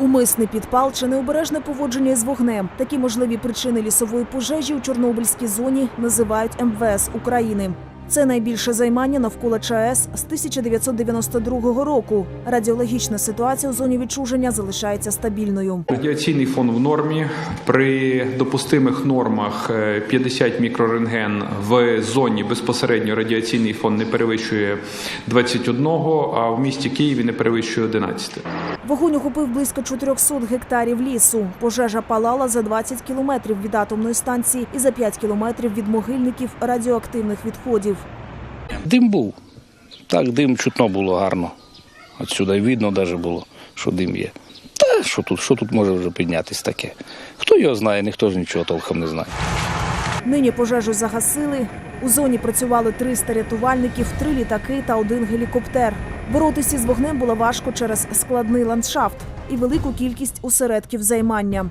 Умисний підпал чи необережне поводження із вогнем. Такі можливі причини лісової пожежі у Чорнобильській зоні називають МВС України. Це найбільше займання навколо ЧАЕС з 1992 року. Радіологічна ситуація у зоні відчуження залишається стабільною. Радіаційний фон в нормі при допустимих нормах е, 50 мікрорентген в зоні безпосередньо радіаційний фон не перевищує 21, а в місті Києві не перевищує 11. Вогонь охопив близько 400 гектарів лісу. Пожежа палала за 20 кілометрів від атомної станції і за 5 кілометрів від могильників радіоактивних відходів. Дим був. Так, дим чутно було гарно. Отсюди видно навіть було, що дим є. Та що тут, що тут може вже піднятись таке? Хто його знає, ніхто ж нічого толком не знає. Нині пожежу загасили. У зоні працювали 300 рятувальників, три літаки та один гелікоптер. Боротися з вогнем було важко через складний ландшафт і велику кількість осередків займання.